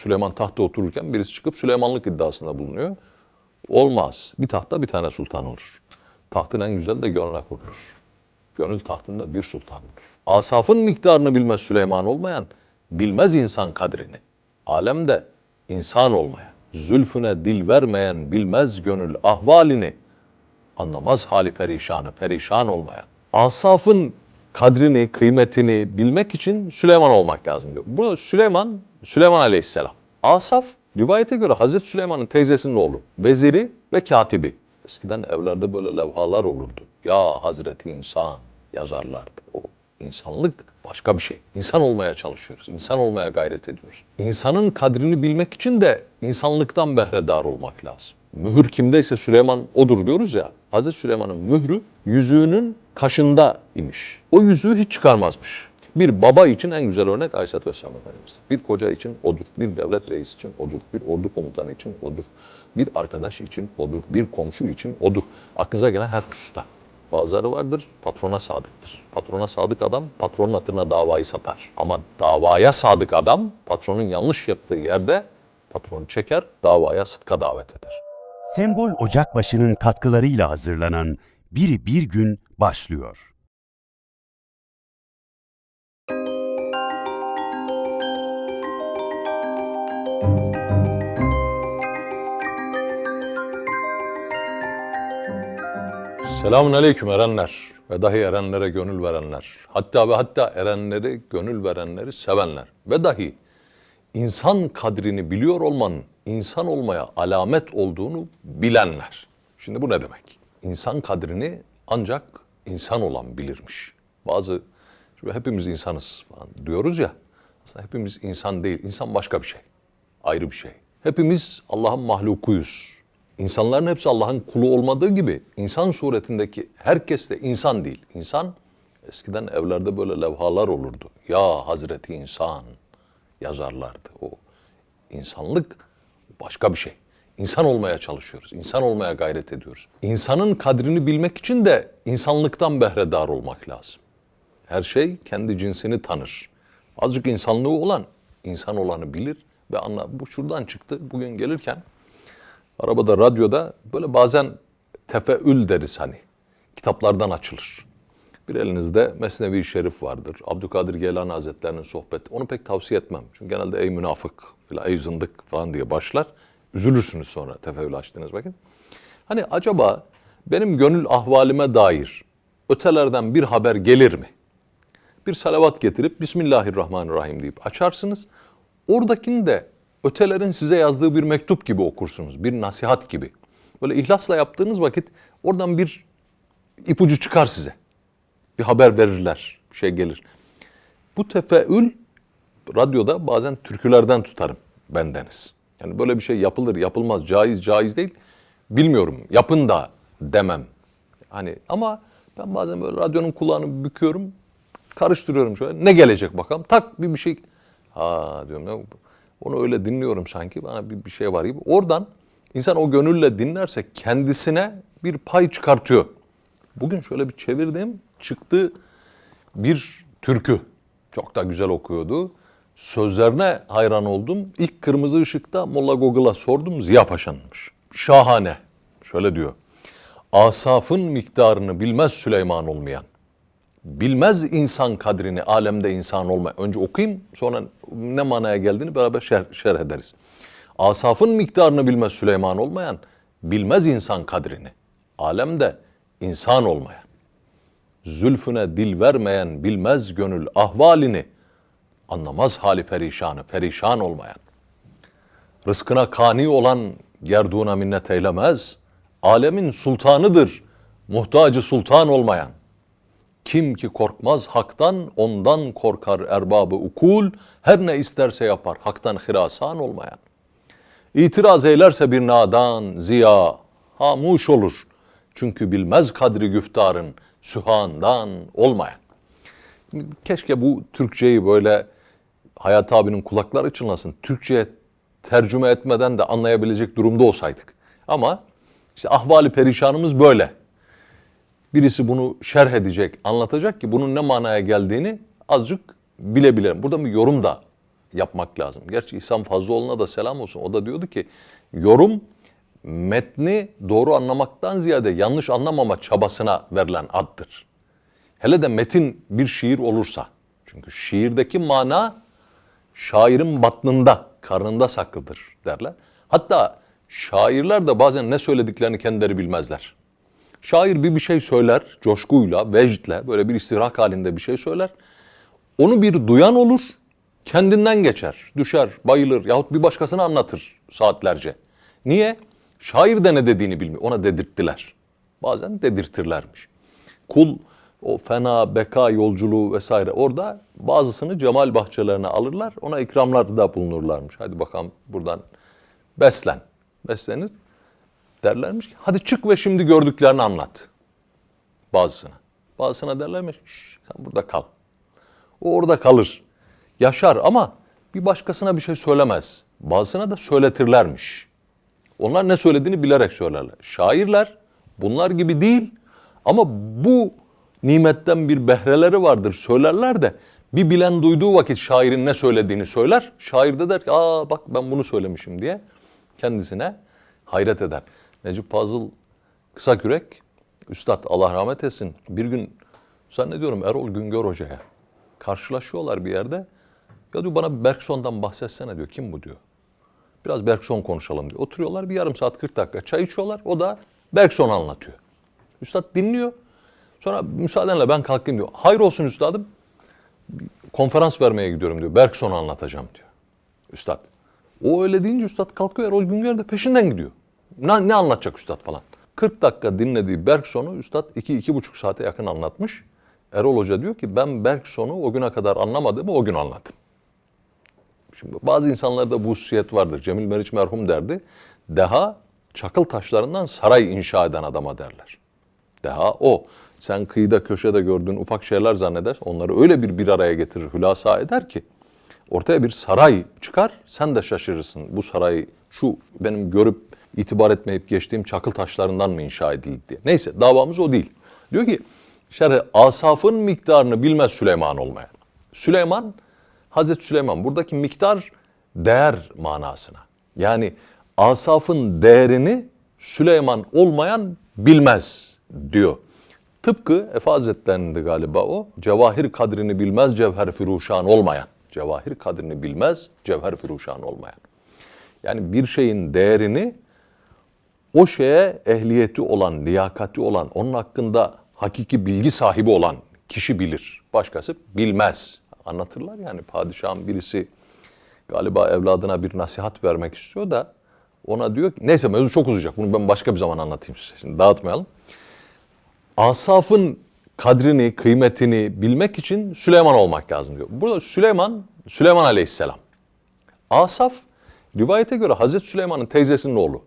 Süleyman tahta otururken birisi çıkıp Süleymanlık iddiasında bulunuyor. Olmaz. Bir tahta bir tane sultan olur. Tahtın en güzel de gönle kurulur. Gönül tahtında bir sultan olur. Asafın miktarını bilmez Süleyman olmayan, bilmez insan kadrini. Alemde insan olmayan, zülfüne dil vermeyen, bilmez gönül ahvalini, anlamaz hali perişanı, perişan olmayan. Asafın kadrini, kıymetini bilmek için Süleyman olmak lazım diyor. Bu Süleyman, Süleyman Aleyhisselam. Asaf, rivayete göre Hazreti Süleyman'ın teyzesinin oğlu, veziri ve katibi. Eskiden evlerde böyle levhalar olurdu. Ya Hazreti İnsan yazarlardı. O insanlık başka bir şey. İnsan olmaya çalışıyoruz. İnsan olmaya gayret ediyoruz. İnsanın kadrini bilmek için de insanlıktan behredar olmak lazım. Mühür kimdeyse Süleyman odur diyoruz ya. Hazreti Süleyman'ın mührü yüzüğünün kaşında imiş. O yüzüğü hiç çıkarmazmış. Bir baba için en güzel örnek Aleyhisselatü Vesselam Efendimiz. Bir koca için odur. Bir devlet reisi için odur. Bir ordu komutanı için odur. Bir arkadaş için odur. Bir komşu için odur. Aklınıza gelen her hususta. Bazıları vardır, patrona sadıktır. Patrona sadık adam, patronun hatırına davayı satar. Ama davaya sadık adam, patronun yanlış yaptığı yerde patronu çeker, davaya sıdka davet eder. Sembol Ocakbaşı'nın katkılarıyla hazırlanan Biri Bir Gün başlıyor. Selamun aleyküm erenler ve dahi erenlere gönül verenler. Hatta ve hatta erenleri, gönül verenleri sevenler. Ve dahi insan kadrini biliyor olmanın insan olmaya alamet olduğunu bilenler. Şimdi bu ne demek? İnsan kadrini ancak insan olan bilirmiş. Bazı, şimdi hepimiz insanız falan diyoruz ya. Aslında hepimiz insan değil. İnsan başka bir şey. Ayrı bir şey. Hepimiz Allah'ın mahlukuyuz. İnsanların hepsi Allah'ın kulu olmadığı gibi insan suretindeki herkes de insan değil. İnsan eskiden evlerde böyle levhalar olurdu. Ya Hazreti İnsan yazarlardı. O insanlık başka bir şey. İnsan olmaya çalışıyoruz. İnsan olmaya gayret ediyoruz. İnsanın kadrini bilmek için de insanlıktan behredar olmak lazım. Her şey kendi cinsini tanır. Azıcık insanlığı olan insan olanı bilir ve anlar. Bu şuradan çıktı. Bugün gelirken arabada, radyoda böyle bazen tefeül deriz hani. Kitaplardan açılır. Bir elinizde Mesnevi Şerif vardır. Abdülkadir Geylani Hazretleri'nin sohbeti. Onu pek tavsiye etmem. Çünkü genelde ey münafık falan, ey zındık falan diye başlar. Üzülürsünüz sonra tefeül açtığınız vakit. Hani acaba benim gönül ahvalime dair ötelerden bir haber gelir mi? bir salavat getirip Bismillahirrahmanirrahim deyip açarsınız. Oradakini de ötelerin size yazdığı bir mektup gibi okursunuz. Bir nasihat gibi. Böyle ihlasla yaptığınız vakit oradan bir ipucu çıkar size. Bir haber verirler. Bir şey gelir. Bu tefeül radyoda bazen türkülerden tutarım bendeniz. Yani böyle bir şey yapılır, yapılmaz, caiz, caiz değil. Bilmiyorum. Yapın da demem. Hani ama ben bazen böyle radyonun kulağını büküyorum. Karıştırıyorum şöyle. Ne gelecek bakalım. Tak bir bir şey. Ha diyorum ya. Onu öyle dinliyorum sanki. Bana bir, bir şey var gibi. Oradan insan o gönülle dinlerse kendisine bir pay çıkartıyor. Bugün şöyle bir çevirdim. Çıktı bir türkü. Çok da güzel okuyordu. Sözlerine hayran oldum. İlk kırmızı ışıkta Molla Google'a sordum. Ziya Paşa'nınmış. Şahane. Şöyle diyor. Asafın miktarını bilmez Süleyman olmayan. Bilmez insan kadrini, alemde insan olma. Önce okuyayım, sonra ne manaya geldiğini beraber şerh, şerh ederiz. Asafın miktarını bilmez Süleyman olmayan, bilmez insan kadrini, alemde insan olmayan. Zülfüne dil vermeyen, bilmez gönül ahvalini, anlamaz hali perişanı, perişan olmayan. Rızkına kani olan gerduna minnet eylemez. Alemin sultanıdır, muhtacı sultan olmayan. Kim ki korkmaz haktan ondan korkar erbabı ukul. Her ne isterse yapar haktan hirasan olmayan. İtiraz eylerse bir nadan ziya hamuş olur. Çünkü bilmez kadri güftarın sühandan olmayan. Keşke bu Türkçeyi böyle Hayat abinin kulakları çınlasın. Türkçe'ye tercüme etmeden de anlayabilecek durumda olsaydık. Ama işte ahvali perişanımız böyle birisi bunu şerh edecek, anlatacak ki bunun ne manaya geldiğini azıcık bilebilirim. Burada bir yorum da yapmak lazım. Gerçi İhsan Fazlıoğlu'na da selam olsun. O da diyordu ki yorum metni doğru anlamaktan ziyade yanlış anlamama çabasına verilen addır. Hele de metin bir şiir olursa. Çünkü şiirdeki mana şairin batnında, karnında saklıdır derler. Hatta şairler de bazen ne söylediklerini kendileri bilmezler. Şair bir bir şey söyler, coşkuyla, vecdle, böyle bir istihrak halinde bir şey söyler. Onu bir duyan olur, kendinden geçer, düşer, bayılır yahut bir başkasına anlatır saatlerce. Niye? Şair de ne dediğini bilmiyor, ona dedirttiler. Bazen dedirtirlermiş. Kul o fena beka yolculuğu vesaire orada bazısını cemal bahçelerine alırlar, ona ikramlarda bulunurlarmış. Hadi bakalım buradan beslen. Beslenir. Derlermiş ki hadi çık ve şimdi gördüklerini anlat. Bazısına. Bazısına derlermiş "Şş, sen burada kal. O orada kalır. Yaşar ama bir başkasına bir şey söylemez. Bazısına da söyletirlermiş. Onlar ne söylediğini bilerek söylerler. Şairler bunlar gibi değil ama bu nimetten bir behreleri vardır söylerler de bir bilen duyduğu vakit şairin ne söylediğini söyler. Şair de der ki aa bak ben bunu söylemişim diye kendisine hayret eder. Necip Fazıl Kısakürek, Üstad Allah rahmet etsin bir gün zannediyorum Erol Güngör Hoca'ya karşılaşıyorlar bir yerde. Ya diyor bana Bergson'dan bahsetsene diyor. Kim bu diyor. Biraz Bergson konuşalım diyor. Oturuyorlar bir yarım saat 40 dakika çay içiyorlar. O da Bergson anlatıyor. Üstad dinliyor. Sonra müsaadenle ben kalkayım diyor. Hayır olsun üstadım. Konferans vermeye gidiyorum diyor. Bergson'u anlatacağım diyor. Üstad. O öyle deyince üstad kalkıyor. Erol Güngör de peşinden gidiyor. Ne, ne anlatacak üstad falan. 40 dakika dinlediği Bergson'u üstad 2-2,5 saate yakın anlatmış. Erol Hoca diyor ki ben Bergson'u o güne kadar anlamadığımı o gün anladım. Şimdi bazı insanlarda bu hususiyet vardır. Cemil Meriç merhum derdi. Deha çakıl taşlarından saray inşa eden adama derler. Deha o. Sen kıyıda köşede gördüğün ufak şeyler zanneder. Onları öyle bir bir araya getirir, hülasa eder ki ortaya bir saray çıkar. Sen de şaşırırsın. Bu saray şu benim görüp itibar etmeyip geçtiğim çakıl taşlarından mı inşa edildi diye. Neyse davamız o değil. Diyor ki şerhe asafın miktarını bilmez Süleyman olmayan. Süleyman Hazreti Süleyman buradaki miktar değer manasına. Yani asafın değerini Süleyman olmayan bilmez diyor. Tıpkı Efe Hazretleri'nde galiba o. Cevahir kadrini bilmez cevher firuşan olmayan. Cevahir kadrini bilmez cevher firuşan olmayan. Yani bir şeyin değerini o şeye ehliyeti olan, liyakati olan, onun hakkında hakiki bilgi sahibi olan kişi bilir. Başkası bilmez. Anlatırlar yani padişahın birisi galiba evladına bir nasihat vermek istiyor da ona diyor ki neyse mevzu çok uzayacak. Bunu ben başka bir zaman anlatayım size. Şimdi dağıtmayalım. Asafın kadrini, kıymetini bilmek için Süleyman olmak lazım diyor. Burada Süleyman, Süleyman Aleyhisselam. Asaf rivayete göre Hazreti Süleyman'ın teyzesinin oğlu.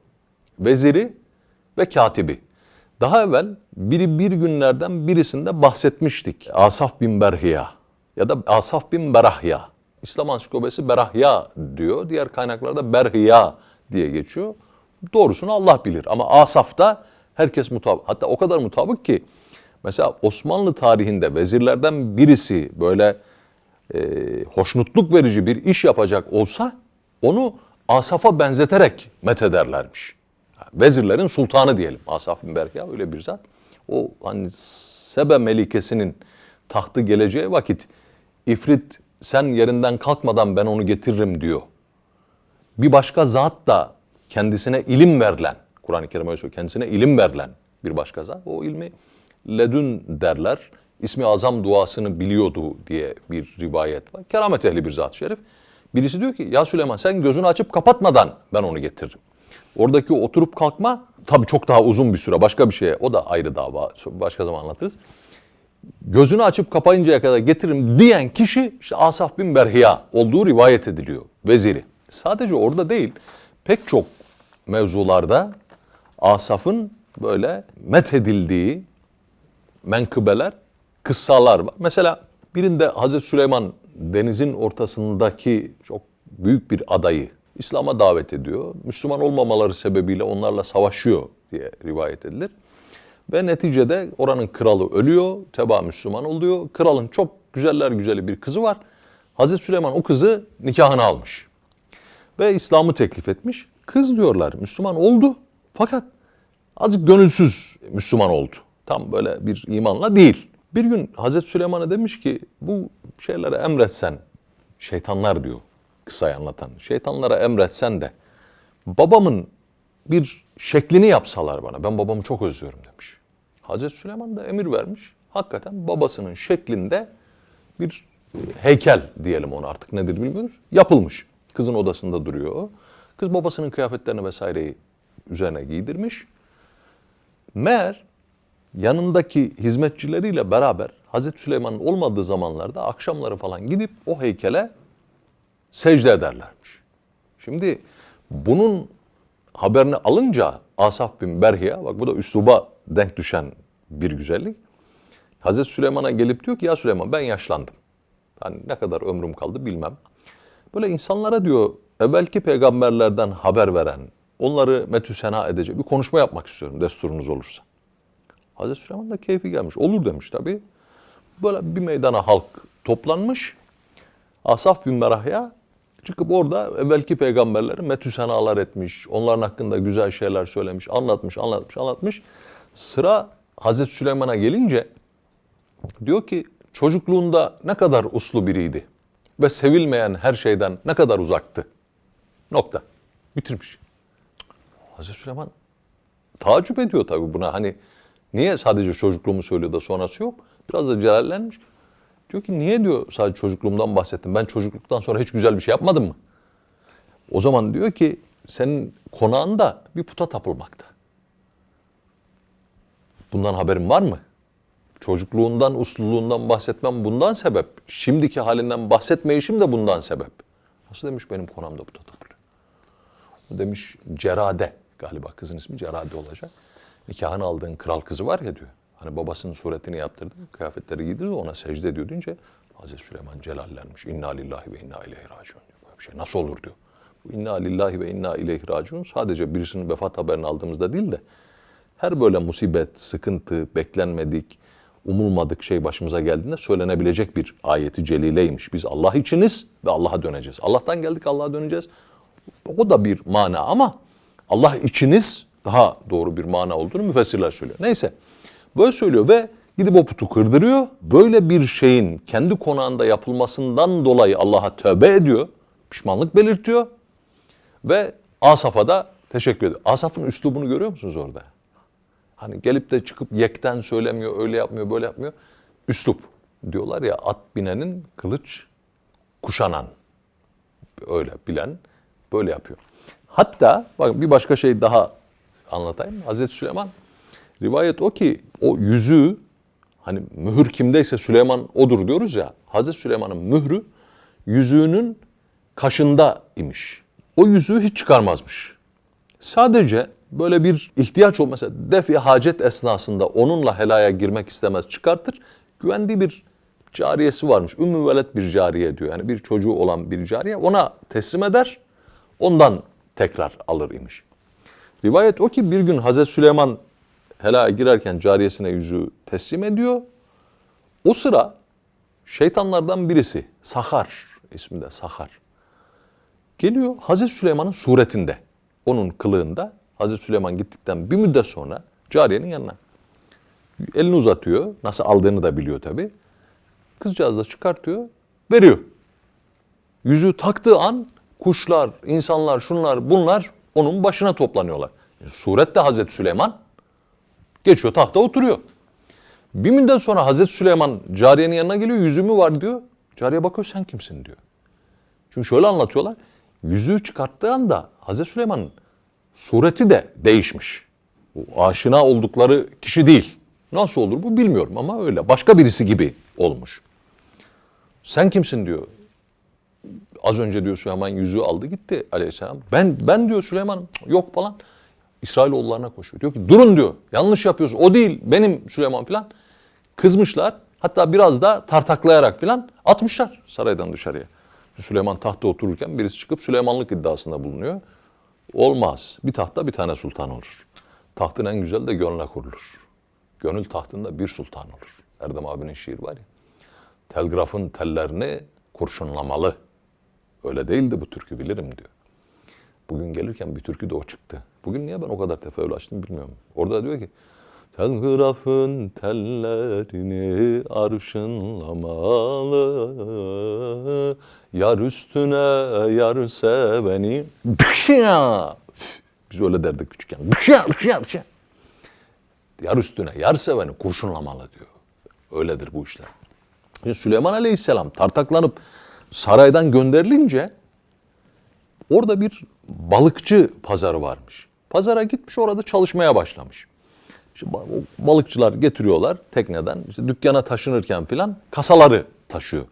Veziri ve katibi. Daha evvel biri bir günlerden birisinde bahsetmiştik. Asaf bin Berhiya ya da Asaf bin Berahya. İslam Ansiklopedisi Berahya diyor. Diğer kaynaklarda Berhiya diye geçiyor. Doğrusunu Allah bilir ama Asaf'ta herkes mutabık. Hatta o kadar mutabık ki mesela Osmanlı tarihinde vezirlerden birisi böyle e, hoşnutluk verici bir iş yapacak olsa onu Asaf'a benzeterek methederlermiş. Vezirlerin sultanı diyelim. Asaf bin Berkya öyle bir zat. O hani Sebe melikesinin tahtı geleceği vakit ifrit sen yerinden kalkmadan ben onu getiririm diyor. Bir başka zat da kendisine ilim verilen, Kur'an-ı Kerim öyle söylüyor, kendisine ilim verilen bir başka zat. O ilmi ledün derler. İsmi azam duasını biliyordu diye bir rivayet var. Keramet ehli bir zat-ı şerif. Birisi diyor ki ya Süleyman sen gözünü açıp kapatmadan ben onu getiririm. Oradaki oturup kalkma tabii çok daha uzun bir süre başka bir şeye o da ayrı dava başka zaman anlatırız. Gözünü açıp kapayıncaya kadar getiririm diyen kişi işte Asaf bin Berhiya olduğu rivayet ediliyor veziri. Sadece orada değil pek çok mevzularda Asaf'ın böyle methedildiği menkıbeler, kıssalar var. Mesela birinde Hazreti Süleyman denizin ortasındaki çok büyük bir adayı İslam'a davet ediyor. Müslüman olmamaları sebebiyle onlarla savaşıyor diye rivayet edilir. Ve neticede oranın kralı ölüyor, teba Müslüman oluyor. Kralın çok güzeller güzeli bir kızı var. Hazreti Süleyman o kızı nikahına almış. Ve İslam'ı teklif etmiş. Kız diyorlar Müslüman oldu fakat azıcık gönülsüz Müslüman oldu. Tam böyle bir imanla değil. Bir gün Hazreti Süleyman'a demiş ki bu şeylere emretsen, şeytanlar diyor kısayı anlatan. Şeytanlara emretsen de babamın bir şeklini yapsalar bana. Ben babamı çok özlüyorum demiş. Hazreti Süleyman da emir vermiş. Hakikaten babasının şeklinde bir heykel diyelim onu artık nedir bilmiyoruz. Yapılmış. Kızın odasında duruyor. Kız babasının kıyafetlerini vesaireyi üzerine giydirmiş. Meğer yanındaki hizmetçileriyle beraber Hazreti Süleyman'ın olmadığı zamanlarda akşamları falan gidip o heykele secde ederlermiş. Şimdi bunun haberini alınca Asaf bin Berhiye, bak bu da üsluba denk düşen bir güzellik. Hazreti Süleyman'a gelip diyor ki ya Süleyman ben yaşlandım. Hani ne kadar ömrüm kaldı bilmem. Böyle insanlara diyor evvelki peygamberlerden haber veren, onları metü sena edecek bir konuşma yapmak istiyorum desturunuz olursa. Hazreti Süleyman da keyfi gelmiş. Olur demiş tabii. Böyle bir meydana halk toplanmış. Asaf bin Merahya çıkıp orada evvelki peygamberleri metü senalar etmiş. Onların hakkında güzel şeyler söylemiş, anlatmış, anlatmış, anlatmış. Sıra Hazreti Süleyman'a gelince diyor ki çocukluğunda ne kadar uslu biriydi ve sevilmeyen her şeyden ne kadar uzaktı. Nokta. Bitirmiş. Hazreti Süleyman tacip ediyor tabii buna. Hani niye sadece çocukluğumu söylüyor da sonrası yok? Biraz da celallenmiş. Diyor ki niye diyor sadece çocukluğumdan bahsettim. Ben çocukluktan sonra hiç güzel bir şey yapmadım mı? O zaman diyor ki senin konağında bir puta tapılmakta. Bundan haberin var mı? Çocukluğundan, usluluğundan bahsetmem bundan sebep. Şimdiki halinden bahsetmeyişim de bundan sebep. Nasıl demiş benim konağımda puta tapılıyor? O demiş Cerade galiba kızın ismi Cerade olacak. Nikahını aldığın kral kızı var ya diyor. Hani babasının suretini yaptırdı, kıyafetleri giydirdi ona secde ediyor deyince Hazreti Süleyman celallenmiş. İnna lillahi ve inna ileyhi raciun diyor. Böyle bir şey nasıl olur diyor. Bu inna lillahi ve inna ileyhi raciun sadece birisinin vefat haberini aldığımızda değil de her böyle musibet, sıkıntı, beklenmedik, umulmadık şey başımıza geldiğinde söylenebilecek bir ayeti celileymiş. Biz Allah içiniz ve Allah'a döneceğiz. Allah'tan geldik Allah'a döneceğiz. O da bir mana ama Allah içiniz daha doğru bir mana olduğunu müfessirler söylüyor. Neyse böyle söylüyor ve gidip o putu kırdırıyor. Böyle bir şeyin kendi konağında yapılmasından dolayı Allah'a tövbe ediyor. Pişmanlık belirtiyor. Ve Asaf'a da teşekkür ediyor. Asaf'ın üslubunu görüyor musunuz orada? Hani gelip de çıkıp yekten söylemiyor, öyle yapmıyor, böyle yapmıyor. Üslup diyorlar ya at binenin kılıç kuşanan. Öyle bilen böyle yapıyor. Hatta bak bir başka şey daha anlatayım. Hazreti Süleyman rivayet o ki o yüzüğü hani mühür kimdeyse Süleyman odur diyoruz ya. Hazreti Süleyman'ın mührü yüzüğünün kaşında imiş. O yüzüğü hiç çıkarmazmış. Sadece böyle bir ihtiyaç ol mesela defi hacet esnasında onunla helaya girmek istemez çıkartır. Güvendiği bir cariyesi varmış. Ümmü velet bir cariye diyor. Yani bir çocuğu olan bir cariye ona teslim eder. Ondan tekrar alır imiş. Rivayet o ki bir gün Hazreti Süleyman helaya girerken cariyesine yüzüğü teslim ediyor. O sıra şeytanlardan birisi Sahar isminde Sahar geliyor Hazreti Süleyman'ın suretinde. Onun kılığında Hazreti Süleyman gittikten bir müddet sonra cariyenin yanına elini uzatıyor. Nasıl aldığını da biliyor tabi. Kızcağız da çıkartıyor, veriyor. Yüzüğü taktığı an kuşlar, insanlar, şunlar, bunlar onun başına toplanıyorlar. Suret de Hazreti Süleyman geçiyor tahta oturuyor. Bir müddet sonra Hazreti Süleyman cariyenin yanına geliyor, yüzüğü var diyor. Cariye bakıyor sen kimsin diyor. Çünkü şöyle anlatıyorlar. Yüzüğü çıkarttığı anda Hazreti Süleyman'ın sureti de değişmiş. Bu aşina oldukları kişi değil. Nasıl olur bu bilmiyorum ama öyle. Başka birisi gibi olmuş. Sen kimsin diyor. Az önce diyor Süleyman yüzüğü aldı gitti aleyhisselam. Ben ben diyor Süleyman yok falan. İsrailoğullarına koşuyor. Diyor ki durun diyor. Yanlış yapıyorsun. O değil benim Süleyman falan. Kızmışlar. Hatta biraz da tartaklayarak falan atmışlar saraydan dışarıya. Süleyman tahtta otururken birisi çıkıp Süleymanlık iddiasında bulunuyor. Olmaz. Bir tahtta bir tane sultan olur. Tahtın en güzel de gönle kurulur. Gönül tahtında bir sultan olur. Erdem abinin şiir var ya. Telgrafın tellerini kurşunlamalı. Öyle değildi bu türkü bilirim diyor. Bugün gelirken bir türkü de o çıktı. Bugün niye ben o kadar tefeül açtım bilmiyorum. Orada diyor ki Telgrafın tellerini arşınlamalı Yar üstüne yar seveni! Biz öyle derdik küçükken. Yar üstüne yar seveni kurşunlamalı diyor. Öyledir bu işler. Şimdi Süleyman Aleyhisselam tartaklanıp saraydan gönderilince orada bir balıkçı pazarı varmış. Pazara gitmiş orada çalışmaya başlamış. İşte balıkçılar getiriyorlar tekneden işte dükkana taşınırken filan kasaları taşıyor.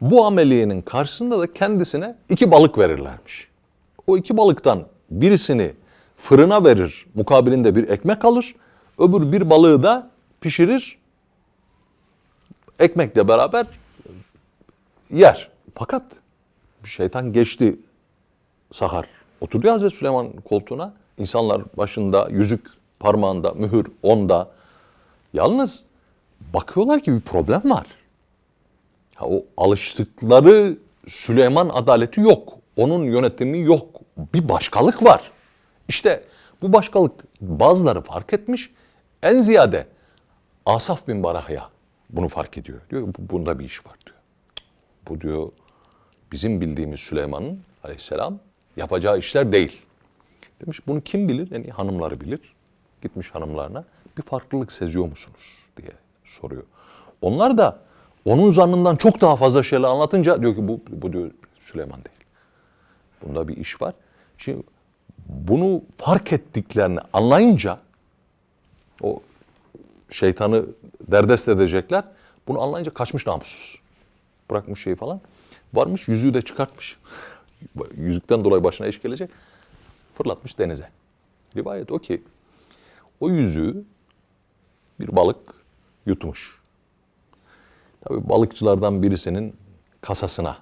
Bu ameliyenin karşısında da kendisine iki balık verirlermiş. O iki balıktan birisini fırına verir, mukabilinde bir ekmek alır. Öbür bir balığı da pişirir, ekmekle beraber yer. Fakat şeytan geçti Sahar. Oturuyor Hazreti Süleyman koltuğuna. İnsanlar başında yüzük, parmağında, mühür, onda. Yalnız bakıyorlar ki bir problem var. Ha, o alıştıkları Süleyman adaleti yok. Onun yönetimi yok. Bir başkalık var. İşte bu başkalık bazıları fark etmiş. En ziyade Asaf bin Barahya bunu fark ediyor. Diyor ki, "Bu- bunda bir iş var diyor. Bu diyor bizim bildiğimiz Süleyman'ın aleyhisselam yapacağı işler değil. Demiş bunu kim bilir? Yani hanımları bilir. Gitmiş hanımlarına bir farklılık seziyor musunuz diye soruyor. Onlar da onun zannından çok daha fazla şeyler anlatınca diyor ki bu, bu diyor Süleyman değil. Bunda bir iş var. Şimdi bunu fark ettiklerini anlayınca o şeytanı derdest edecekler. Bunu anlayınca kaçmış namussuz. Bırakmış şeyi falan. Varmış yüzüğü de çıkartmış. Yüzükten dolayı başına iş gelecek. Fırlatmış denize. Rivayet o ki o yüzüğü bir balık yutmuş. Tabii balıkçılardan birisinin kasasına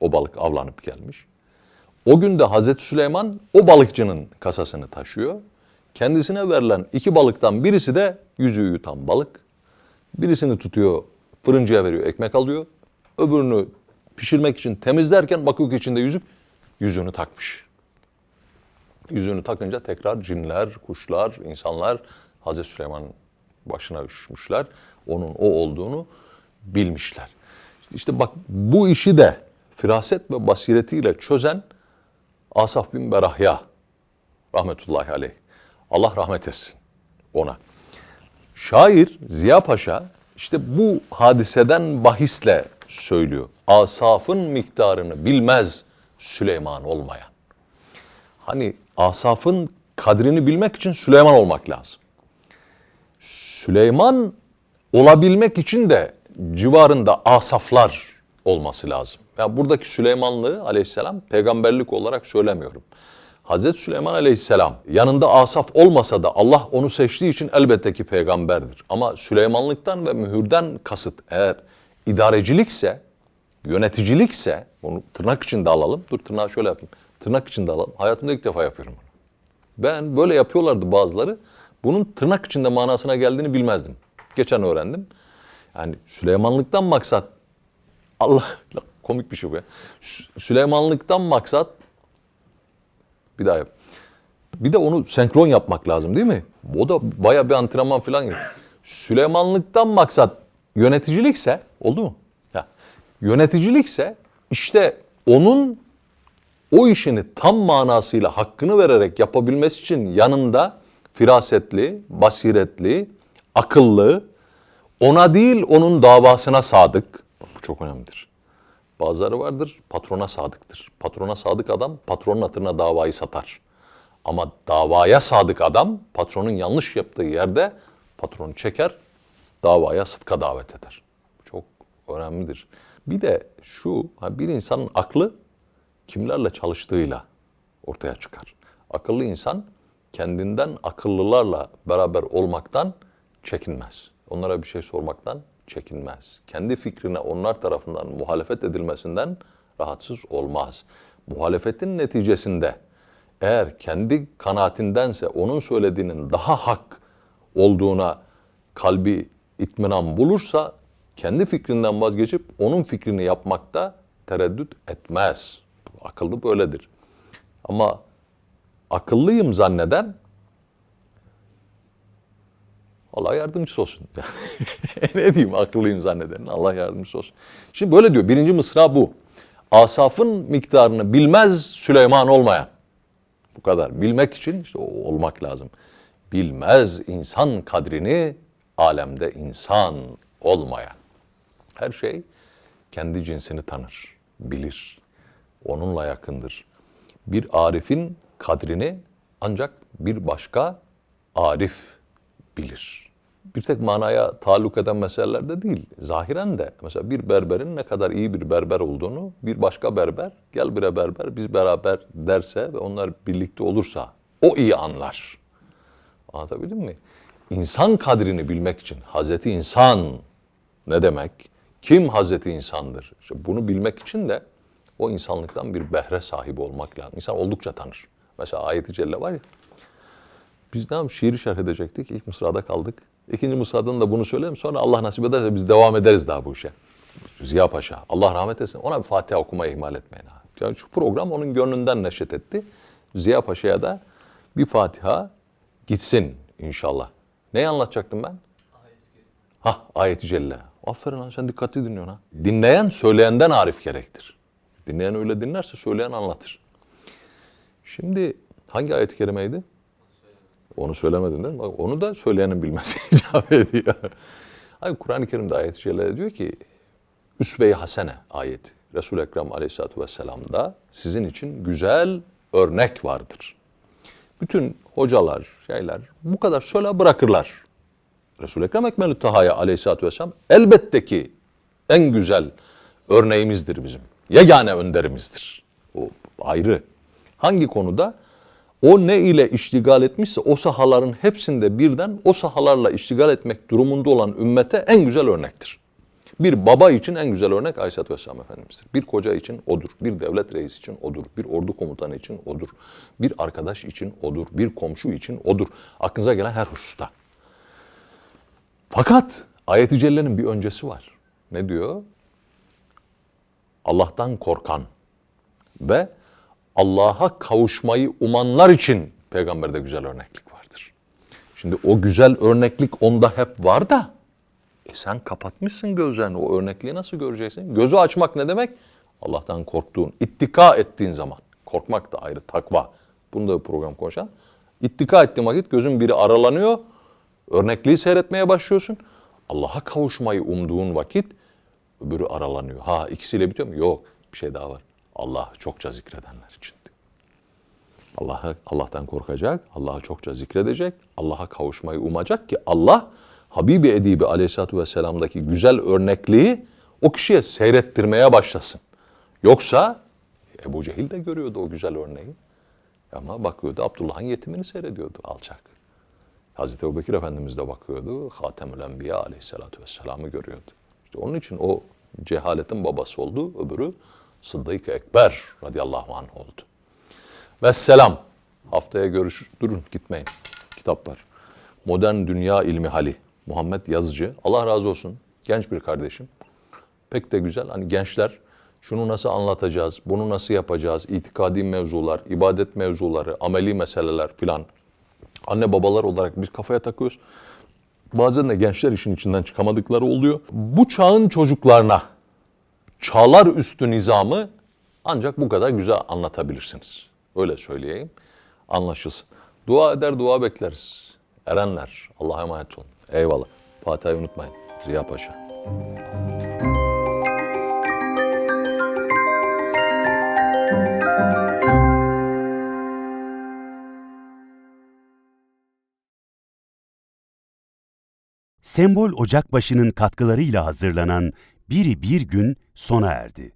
o balık avlanıp gelmiş. O gün de Hazreti Süleyman o balıkçının kasasını taşıyor. Kendisine verilen iki balıktan birisi de yüzüğü yutan balık. Birisini tutuyor, fırıncıya veriyor, ekmek alıyor. Öbürünü pişirmek için temizlerken bakıyor ki içinde yüzük, yüzüğünü takmış. Yüzüğünü takınca tekrar cinler, kuşlar, insanlar Hazreti Süleyman'ın başına üşmüşler. Onun o olduğunu bilmişler. İşte bak bu işi de firaset ve basiretiyle çözen Asaf bin Berahya rahmetullahi aleyh. Allah rahmet etsin ona. Şair Ziya Paşa işte bu hadiseden bahisle söylüyor. Asafın miktarını bilmez Süleyman olmayan. Hani asafın kadrini bilmek için Süleyman olmak lazım. Süleyman olabilmek için de civarında asaflar olması lazım. Ya buradaki Süleymanlığı aleyhisselam peygamberlik olarak söylemiyorum. Hazreti Süleyman aleyhisselam yanında asaf olmasa da Allah onu seçtiği için elbette ki peygamberdir. Ama Süleymanlıktan ve mühürden kasıt eğer idarecilikse, yöneticilikse, bunu tırnak içinde alalım. Dur tırnağı şöyle yapayım. Tırnak içinde alalım. Hayatımda ilk defa yapıyorum bunu. Ben böyle yapıyorlardı bazıları. Bunun tırnak içinde manasına geldiğini bilmezdim. Geçen öğrendim. Yani Süleymanlıktan maksat Allah komik bir şey bu ya. Sü- Süleymanlıktan maksat bir daha yap. Bir de onu senkron yapmak lazım değil mi? O da baya bir antrenman falan gibi. Süleymanlıktan maksat yöneticilikse oldu mu? Ya, yöneticilikse işte onun o işini tam manasıyla hakkını vererek yapabilmesi için yanında firasetli, basiretli, akıllı, ona değil onun davasına sadık. Bu çok önemlidir. Bazıları vardır patrona sadıktır. Patrona sadık adam patronun hatırına davayı satar. Ama davaya sadık adam patronun yanlış yaptığı yerde patronu çeker, davaya sıdka davet eder. Çok önemlidir. Bir de şu, bir insanın aklı kimlerle çalıştığıyla ortaya çıkar. Akıllı insan kendinden akıllılarla beraber olmaktan çekinmez. Onlara bir şey sormaktan çekinmez. Kendi fikrine onlar tarafından muhalefet edilmesinden rahatsız olmaz. Muhalefetin neticesinde eğer kendi kanaatindense onun söylediğinin daha hak olduğuna kalbi itminan bulursa kendi fikrinden vazgeçip onun fikrini yapmakta tereddüt etmez. Akıllı böyledir. Ama akıllıyım zanneden Allah yardımcısı olsun. ne diyeyim akıllıyım zanneden Allah yardımcısı olsun. Şimdi böyle diyor birinci mısra bu. Asafın miktarını bilmez Süleyman olmayan. Bu kadar. Bilmek için işte olmak lazım. Bilmez insan kadrini alemde insan olmayan. Her şey kendi cinsini tanır, bilir. Onunla yakındır. Bir arifin kadrini ancak bir başka arif bilir. Bir tek manaya taalluk eden meselelerde değil, zahiren de. Mesela bir berberin ne kadar iyi bir berber olduğunu bir başka berber, gel bire berber biz beraber derse ve onlar birlikte olursa o iyi anlar. Anlatabildim mi? İnsan kadrini bilmek için Hazreti İnsan ne demek? Kim Hazreti İnsan'dır? İşte bunu bilmek için de o insanlıktan bir behre sahibi olmak lazım. İnsan oldukça tanır. Mesela ayeti celle var ya. Biz ne? Şiiri şerh edecektik. İlk mısrada kaldık. İkinci mısradan da bunu söyleyelim. Sonra Allah nasip ederse biz devam ederiz daha bu işe. Ziya Paşa. Allah rahmet etsin. Ona bir Fatiha okumayı ihmal etmeyin. ha. Yani şu program onun gönlünden neşet etti. Ziya Paşa'ya da bir Fatiha gitsin inşallah. Neyi anlatacaktım ben? Ha ayeti celle. Aferin lan sen dikkatli dinliyorsun ha. Dinleyen söyleyenden arif gerektir. Dinleyen öyle dinlerse söyleyen anlatır. Şimdi hangi ayet-i kerimeydi? Onu söylemedin değil mi? Bak onu da söyleyenin bilmesi icap ediyor. Hayır Kur'an-ı Kerim'de ayet-i diyor ki Üsve-i Hasene ayeti. Resul-i Ekrem aleyhissalatü vesselam'da sizin için güzel örnek vardır. Bütün hocalar, şeyler bu kadar söyle bırakırlar. Resul-i Ekrem Ekmelü Taha'ya aleyhissalatü vesselam elbette ki en güzel örneğimizdir bizim. Yegane önderimizdir. O ayrı. Hangi konuda? O ne ile iştigal etmişse o sahaların hepsinde birden o sahalarla iştigal etmek durumunda olan ümmete en güzel örnektir. Bir baba için en güzel örnek Aleyhisselatü Vesselam Efendimiz'dir. Bir koca için odur. Bir devlet reisi için odur. Bir ordu komutanı için odur. Bir arkadaş için odur. Bir komşu için odur. Aklınıza gelen her hususta. Fakat ayet-i cellenin bir öncesi var. Ne diyor? Allah'tan korkan ve Allah'a kavuşmayı umanlar için peygamberde güzel örneklik vardır. Şimdi o güzel örneklik onda hep var da e sen kapatmışsın gözlerini. O örnekliği nasıl göreceksin? Gözü açmak ne demek? Allah'tan korktuğun, ittika ettiğin zaman. Korkmak da ayrı, takva. Bunu da bir program konuşalım. İttika ettiğin vakit gözün biri aralanıyor. Örnekliği seyretmeye başlıyorsun. Allah'a kavuşmayı umduğun vakit öbürü aralanıyor. Ha ikisiyle bitiyor mu? Yok. Bir şey daha var. Allah'ı çokça zikredenler için. Allah'ı Allah'tan korkacak, Allah'ı çokça zikredecek, Allah'a kavuşmayı umacak ki Allah Habibi Edibi Aleyhisselatü Vesselam'daki güzel örnekliği o kişiye seyrettirmeye başlasın. Yoksa Ebu Cehil de görüyordu o güzel örneği. Ama bakıyordu Abdullah'ın yetimini seyrediyordu alçak. Hazreti Ebubekir Efendimiz de bakıyordu. Hatemül Enbiya Aleyhisselatü Vesselam'ı görüyordu. İşte onun için o cehaletin babası oldu. Öbürü Sıddık Ekber radıyallahu anh oldu. Vesselam. Haftaya görüş durun gitmeyin. Kitaplar. Modern Dünya İlmi Hali. Muhammed Yazıcı. Allah razı olsun. Genç bir kardeşim. Pek de güzel. Hani gençler şunu nasıl anlatacağız, bunu nasıl yapacağız, itikadi mevzular, ibadet mevzuları, ameli meseleler filan. Anne babalar olarak biz kafaya takıyoruz. Bazen de gençler işin içinden çıkamadıkları oluyor. Bu çağın çocuklarına çağlar üstü nizamı ancak bu kadar güzel anlatabilirsiniz. Öyle söyleyeyim. Anlaşılsın. Dua eder, dua bekleriz. Erenler, Allah'a emanet olun. Eyvallah. Fatiha'yı unutmayın. Ziya Paşa. Sembol Ocakbaşı'nın katkılarıyla hazırlanan Biri Bir Gün sona erdi.